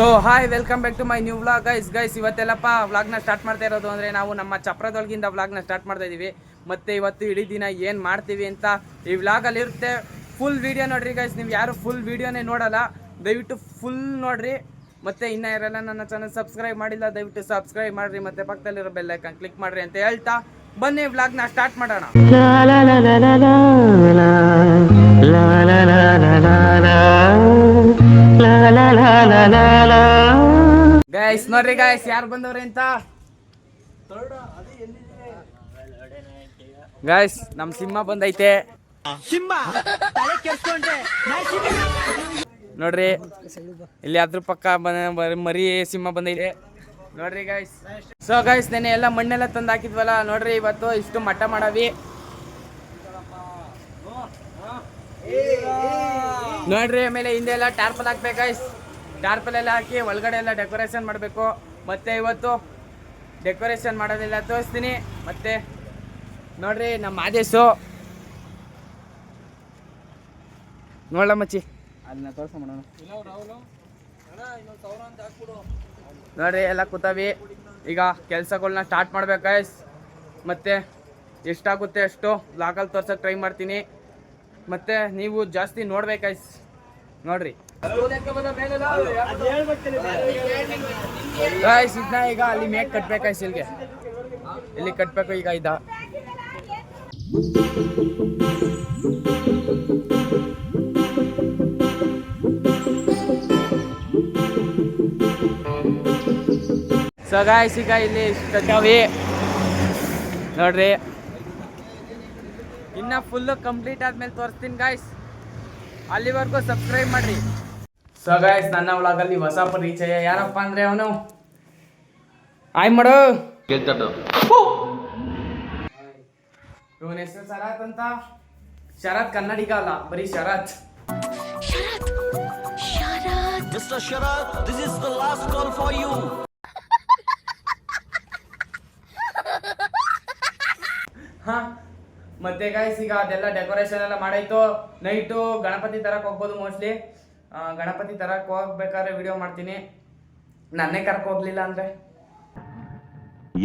So hi welcome back to my new vlog guys guys ಇವತ್ತೆಲ್ಲಪ್ಪ ವ್ಲಾಗ್ನ start ಮಾಡ್ತಾ ಇರೋದು ಅಂದರೆ ನಾವು ನಮ್ಮ ಚಪ್ರದೊಳಗಿಂದ ವ್ಲಾಗ್ನ ಸ್ಟಾರ್ಟ್ ಮಾಡ್ತಾ ಇದ್ದೀವಿ ಮತ್ತು ಇವತ್ತು ಇಡೀ ದಿನ ಏನು ಮಾಡ್ತೀವಿ ಅಂತ ಈ ವ್ಲಾಗಲ್ಲಿ ಇರುತ್ತೆ. ಫುಲ್ ವೀಡಿಯೋ ನೋಡ್ರಿ ಗೈಸ್ ನೀವು ಯಾರು ಫುಲ್ ವೀಡಿಯೋನೇ ನೋಡಲ್ಲ, ದಯವಿಟ್ಟು ಫುಲ್ ನೋಡ್ರಿ. ಮತ್ತೆ ಇನ್ನ ಯಾರೆಲ್ಲ ನನ್ನ ಚಾನಲ್ ಸಬ್ಸ್ಕ್ರೈಬ್ ಮಾಡಿಲ್ಲ, ದಯವಿಟ್ಟು ಸಬ್ಸ್ಕ್ರೈಬ್ ಮಾಡ್ರಿ. ಮತ್ತೆ ಪಕ್ಕದಲ್ಲಿರೋ ಬೆಲ್ಲೈಕನ್ ಕ್ಲಿಕ್ ಮಾಡ್ರಿ ಅಂತ ಹೇಳ್ತಾ ಬನ್ನಿ ವ್ಲಾಗ್ನ ಸ್ಟಾರ್ಟ್ ಮಾಡೋಣ. ನೋಡ್ರಿ ಗಾಯ್ಸ್ ಯಾರು ಬಂದವ್ರಿ ಅಂತ? ಗಾಯ್ಸ್ ನಮ್ ಸಿಂಹ ಬಂದೈತೆ. ನೋಡ್ರಿ ಇಲ್ಲಿ ಅದ್ರ ಪಕ್ಕ ಮರಿ ಸಿಂಹ ಬಂದೈತೆ. ನೋಡ್ರಿ ಗಾಯ್ಸ್ ಸೊ ಗಾಯ್ಸ್ ನೆನೆ ಎಲ್ಲ ಮಣ್ಣೆಲ್ಲ ತಂದು ಹಾಕಿದ್ವಲ್ಲ ನೋಡ್ರಿ ಇವತ್ತು ಇಷ್ಟು ಮಠ ಮಾಡವಿ. ನೋಡ್ರಿ ಆಮೇಲೆ ಹಿಂದೆ ಎಲ್ಲ ಟಾರ್ಪಲ್ ಹಾಕ್ಬೇಕು ಗೈಸ್ ಟಾರ್ಪಲ್ ಎಲ್ಲ ಹಾಕಿ ಒಳಗಡೆ ಎಲ್ಲ ಡೆಕೋರೇಷನ್ ಮಾಡಬೇಕು. ಮತ್ತೆ ಇವತ್ತು ಡೆಕೋರೇಷನ್ ಮಾಡೋದೆಲ್ಲ ತೋರಿಸ್ತೀನಿ. ಮತ್ತೆ ನೋಡ್ರಿ ನಮ್ಮ ಆದೇಶು. ನೋಡ ಮಚ್ಚಿ ಅದನ್ನ ತೋರಿಸ ಮಾಡೋಣ ನೋಡ್ರಿ ಎಲ್ಲ ಕೂತಾವಿ. ಈಗ ಕೆಲಸಗಳನ್ನ ಸ್ಟಾರ್ಟ್ ಮಾಡ್ಬೇಕು ಗೈಸ್ ಮತ್ತೆ ಎಷ್ಟಾಗುತ್ತೆ ಅಷ್ಟು ಬ್ಲಾಗಲ್ಲಿ ತೋರ್ಸಕ್ಕೆ ಟ್ರೈ ಮಾಡ್ತೀನಿ. ಮತ್ತೆ ನೀವು ಜಾಸ್ತಿ ನೋಡ್ಬೇಕು ಗೈಸ್ ನೋಡ್ರಿ. ಗೈಸ್ ಇದನ್ನ ಈಗ ಅಲ್ಲಿ ಮೇಕ್ ಕಟ್ಬೇಕು ಗೈಸ್ ಇಲ್ಲಿಗೆ ಇಲ್ಲಿ ಕಟ್ಬೇಕು ಈಗ ಇದ ಸೊ ಗಾಯ್ಸ್ ಈಗ ಇಲ್ಲಿ ಕಟ್ಟಾವಿ ನೋಡ್ರಿ ಇನ್ನ ಫುಲ್ಲು ಕಂಪ್ಲೀಟ್ ಆದ್ಮೇಲೆ ತೋರಿಸ್ತೀನಿ ಗಾಯ್ಸ್ ಅಲ್ಲಿವರೆಗೂ ಸಬ್ಸ್ಕ್ರೈಬ್ ಮಾಡ್ರಿ ಸೊ ಗಾಯ್ಸ್ ನನ್ನ ಒಳಗಲ್ಲಿ ಹೊಸ ಪರಿಚಯ. ಯಾರಪ್ಪ ಅಂದ್ರೆ ಅವನು? ಆಯ್ ಮಾಡು. ಇವನ ಹೆಸರು ಶರತ್ ಅಂತ. ಶರತ್ ಕನ್ನಡಿಗ ಅಲ್ಲ ಬರೀ ಶರತ್. ಹಾ. ಮತ್ತೆ ಗಾಯ್ಸ್ ಈಗ ಅದೆಲ್ಲ ಡೆಕೋರೇಷನ್ ಎಲ್ಲ ಮಾಡಾಯ್ತು. ನೈಟು ಗಣಪತಿ ತರಕ್ ಹೋಗ್ಬೋದು ಮೋಸ್ಟ್ಲಿ ಗಣಪತಿ ತರಕ್ ಹೋಗ್ಬೇಕಾದ್ರೆ ವಿಡಿಯೋ ಮಾಡ್ತೀನಿ. ನನ್ನೇ ಕರ್ಕ ಹೋಗ್ಲಿಲ್ಲ ಅಂದ್ರೆ?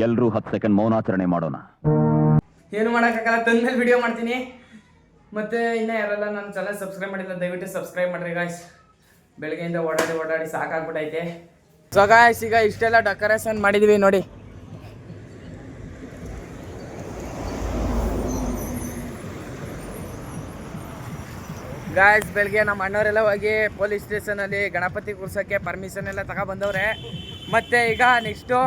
ಎಲ್ರೂ ಹತ್ತು ಸೆಕೆಂಡ್ ಮೌನಾಚರಣೆ ಮಾಡೋಣ. ಏನು ಮಾಡೋಕ್ಕಾಗಲ್ಲ ತಂದ್ಮೇಲೆ ವಿಡಿಯೋ ಮಾಡ್ತೀನಿ. ಮತ್ತೆ ಇನ್ನ ಯಾರೆಲ್ಲ ನನ್ನ ಚಾನಲ್ ಸಬ್ಸ್ಕ್ರೈಬ್ ಮಾಡಿಲ್ಲ ದಯವಿಟ್ಟು ಸಬ್ಸ್ಕ್ರೈಬ್ ಮಾಡ್ರಿ ಗಾಯ್ಸ್ ಬೆಳಗ್ಗೆಯಿಂದ ಓಡಾಡಿ ಓಡಾಡಿ ಸಾಕಾಗ್ಬಿಟ್ಟೈತೆ ಸೊ ಗಾಯ್ಸ್ ಈಗ ಇಷ್ಟೆಲ್ಲ ಡೆಕೋರೇಷನ್ ಮಾಡಿದೀವಿ ನೋಡಿ. ಗಾಯ್ಸ್ ಬೆಳಗ್ಗೆ ನಮ್ಮ ಅಣ್ಣವರೆಲ್ಲ ಹೋಗಿ ಪೊಲೀಸ್ ಸ್ಟೇಷನಲ್ಲಿ ಗಣಪತಿ ಕೂರ್ಸೋಕ್ಕೆ ಪರ್ಮಿಷನ್ ಎಲ್ಲ ತಗೊಬಂದವ್ರೆ ಮತ್ತೆ ಈಗ ನೆಕ್ಸ್ಟು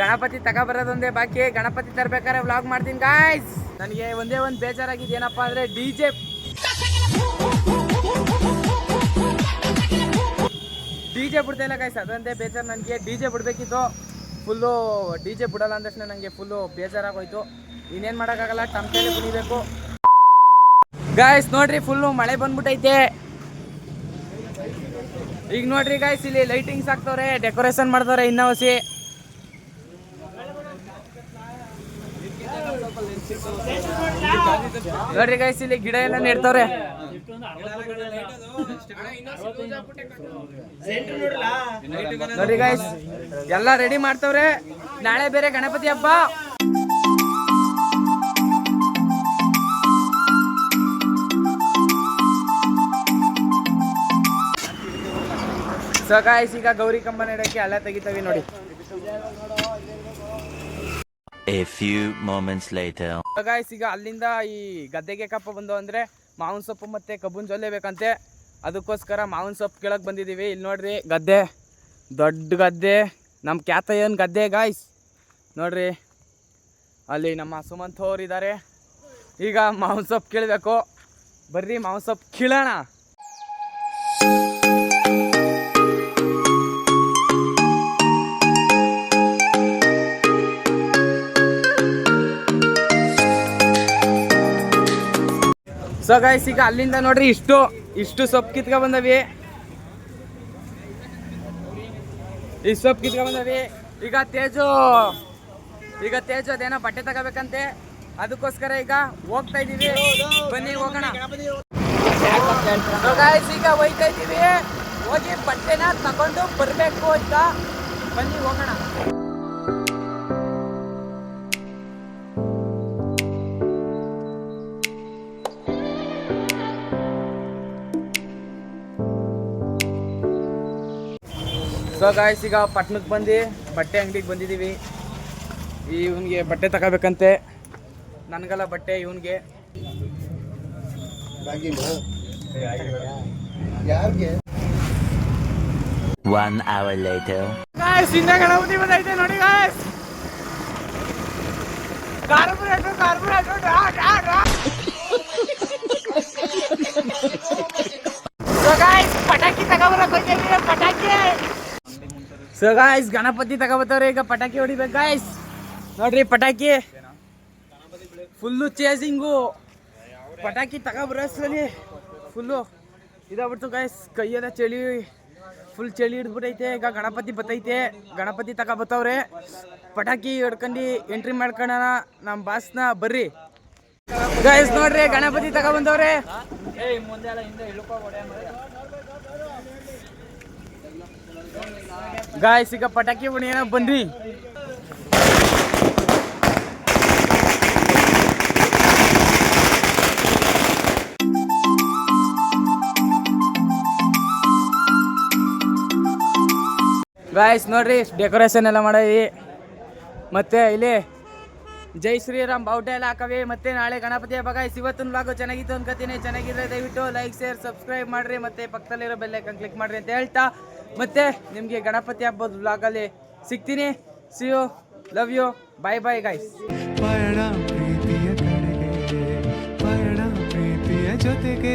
ಗಣಪತಿ ತಗೊಬರೋದೊಂದೇ ಬಾಕಿ. ಗಣಪತಿ ತರಬೇಕಾದ್ರೆ ವ್ಲಾಗ್ ಮಾಡ್ತೀನಿ ಗಾಯ್ಸ್ ನನಗೆ ಒಂದೇ ಒಂದು ಬೇಜಾರಾಗಿದ್ದು ಏನಪ್ಪ ಅಂದರೆ ಡಿ ಜೆ ಡಿ ಜೆ ಬಿಡ್ತಾ ಇಲ್ಲ ಗಾಯ್ಸ್ ಅದೊಂದೇ ಬೇಜಾರು ನನಗೆ. ಡಿ ಜೆ ಬಿಡಬೇಕಿತ್ತು. ಫುಲ್ಲು ಡಿ ಜೆ ಬಿಡೋಲ್ಲ ಅಂದ ತಕ್ಷಣ ನನಗೆ ಫುಲ್ಲು ಬೇಜಾರಾಗೋಯ್ತು. ಇನ್ನೇನು ಮಾಡೋಕ್ಕಾಗಲ್ಲ ಟಮ್ಟೇಲಿ ಕುಣಿಬೇಕು. ಗಾಯ್ಸ್ ನೋಡ್ರಿ ಫುಲ್ಲು ಮಳೆ ಬಂದ್ಬಿಟ್ಟೈತೆ ಈಗ ನೋಡ್ರಿ ಗಾಯ್ಸ್ ಇಲ್ಲಿ ಲೈಟಿಂಗ್ಸ್ ಹಾಕ್ತವ್ರೆ ಡೆಕೋರೇಷನ್ ಮಾಡ್ತವ್ರೆ ಇನ್ನ ಹೊಸಿ ನೋಡ್ರಿ ಗಾಯ್ಸ್ ಇಲ್ಲಿ ಗಿಡ ಎಲ್ಲ ನೆಡ್ತವ್ರೆ. ನೋಡ್ರಿ ಗಾಯ್ಸ್ ಎಲ್ಲ ರೆಡಿ ಮಾಡ್ತವ್ರೆ. ನಾಳೆ ಬೇರೆ ಗಣಪತಿ ಹಬ್ಬ. ಸೊ ಗಾಯ್ಸ್ ಈಗ ಗೌರಿ ಕಂಬನ ಇಡಕ್ಕೆ ಅಲ್ಲ ತೆಗಿತವಿ ನೋಡಿ. A few moments later. Guys ಈಗ ಅಲ್ಲಿಂದ ಈ ಗದ್ದೆಗೆ ಕಪ್ಪ ಬಂದು ಅಂದ್ರೆ ಮಾವಿನ ಸೊಪ್ಪು ಮತ್ತೆ ಕಬ್ಬುನ್ ಜೊಲ್ಲೆ ಬೇಕಂತೆ. ಅದಕ್ಕೋಸ್ಕರ ಮಾವಿನ ಸೊಪ್ಪು ಕೆಳಗ್ ಬಂದಿದ್ದೀವಿ ಇಲ್ಲಿ ನೋಡ್ರಿ ಗದ್ದೆ. ದೊಡ್ಡ ಗದ್ದೆ. ನಮ್ಮ ಏನ್ ಗದ್ದೆ ಗಾಯ್ಸ್ ನೋಡ್ರಿ. ಅಲ್ಲಿ ನಮ್ಮ ಸುಮಂತ್ ಅವ್ರು ಇದ್ದಾರೆ ಈಗ ಮಾವಿನ ಸೊಪ್ಪು ಕೇಳಬೇಕು. ಬರ್ರಿ ಮಾವಿನ ಸೊಪ್ಪು ಕೀಳೋಣ. ಸೊ ಗೈಸ್ ಈಗ ಅಲ್ಲಿಂದ ನೋಡ್ರಿ ಇಷ್ಟು ಇಷ್ಟು ಸೊಪ್ಪು ಕಿತ್ಕ ಬಂದವಿ. ಈ ಸೊಪ್ಪು ಕಿತ್ಕ ಬಂದವಿ. ಈಗ ತೇಜು ಈಗ ತೇಜು ಅದೇನೋ ಬಟ್ಟೆ ತಗೋಬೇಕಂತೆ. ಅದಕ್ಕೋಸ್ಕರ ಈಗ ಹೋಗ್ತಾ ಇದೀವಿ. ಬನ್ನಿ ಹೋಗೋಣ. ಈಗ ಹೋಯ್ತಾ ಇದೀವಿ. ಹೋಗಿ ಬಟ್ಟೆನ ತಗೊಂಡು ಬರಬೇಕು ಅಂತ. ಬನ್ನಿ ಹೋಗೋಣ. ಸೊ ಗಾಯ್ಸ್ ಈಗ ಪಟ್ನಕ್ಕೆ ಬಂದು ಬಟ್ಟೆ ಅಂಗಡಿಗೆ ಬಂದಿದ್ದೀವಿ. ಇವನಿಗೆ ಬಟ್ಟೆ ತಗೋಬೇಕಂತೆ. ನನಗಲ್ಲ ಬಟ್ಟೆ ಇವನಿಗೆ. hour later. ಗಾಯ್ಸ್ ಹಿಂದೆ ಗಣಪತಿ ಬಂದೈತೆ ನೋಡಿ guys corporator corporator so guys ಪಟಾಕಿ ತಗೊಬರಕ್ ಹೋಗ್ತೀವಿ ಪಟಾಕಿ ಸೊ ಗಾಯ್ಸ್ ಗಣಪತಿ ತಗೋಬತ್ತವ್ರೆ, ಈಗ ಪಟಾಕಿ ಹೊಡಿಬೇಕು ಗಾಯ್ಸ್ ನೋಡ್ರಿ, ಪಟಾಕಿ. ಫುಲ್ಲು ಚೇಸಿಂಗು ಪಟಾಕಿ ತಗೊಬರೋಷ್ಟರಲ್ಲಿ ಫುಲ್ಲು ಇದಾಗ್ಬಿಡ್ತು ಗಾಯ್ಸ್ ಕೈಯೆಲ್ಲ ಚಳಿ. ಫುಲ್ ಚಳಿ ಹಿಡ್ಬಿಟ್ಟೈತೆ ಈಗ ಗಣಪತಿ ಬತ್ತೈತೆ. ಗಣಪತಿ ತಗೋಬತ್ತವ್ರೆ. ಪಟಾಕಿ ಹಿಡ್ಕೊಂಡು ಎಂಟ್ರಿ ಮಾಡ್ಕೊಳ್ಳೋಣ ನಮ್ಮ ಬಾಸ್ನ ಬರ್ರಿ. ಗಾಯ್ಸ್ ನೋಡ್ರಿ, ಗಣಪತಿ ತಗೊಬಂದವ್ರೆ. ಗಾಯ್ಸ್ ಈಗ ಪಟಾಕಿ ಏನೋ ಬಂದ್ರಿ ಗಾಯ್ಸ್ ನೋಡ್ರಿ ಡೆಕೋರೇಷನ್ ಎಲ್ಲ ಮಾಡವಿ. ಮತ್ತೆ ಇಲ್ಲಿ ಜೈ ಶ್ರೀರಾಮ್ ಬಾವುಟ ಎಲ್ಲ ಹಾಕವಿ. ಮತ್ತೆ ನಾಳೆ ಗಣಪತಿ ಹಬ್ಬ ಗಾಯ್ಸ್ ಇವತ್ತಿನ ಭಾಗ ಚೆನ್ನಾಗಿತ್ತು ಅನ್ಕೋತೀನಿ. ಚೆನ್ನಾಗಿದ್ರೆ ದಯವಿಟ್ಟು ಲೈಕ್ ಶೇರ್ ಸಬ್ಸ್ಕ್ರೈಬ್ ಮಾಡ್ರಿ. ಮತ್ತೆ ಪಕ್ಕದಲ್ಲಿರೋ ಬೆಲ್ಲೈಕನ್ ಕ್ಲಿಕ್ ಮಾಡ್ರಿ ಅಂತ ಹೇಳ್ತಾ ಮತ್ತೆ ನಿಮಗೆ ಗಣಪತಿ ಹಬ್ಬದ ಬ್ಲಾಗಲ್ಲಿ ಸಿಗ್ತೀನಿ. See you love you bye bye guys ಪಯಣ ಪ್ರೀತಿಯ ಕಡೆಗೆ, ಪಯಣ ಪ್ರೀತಿಯ ಜೊತೆಗೆ.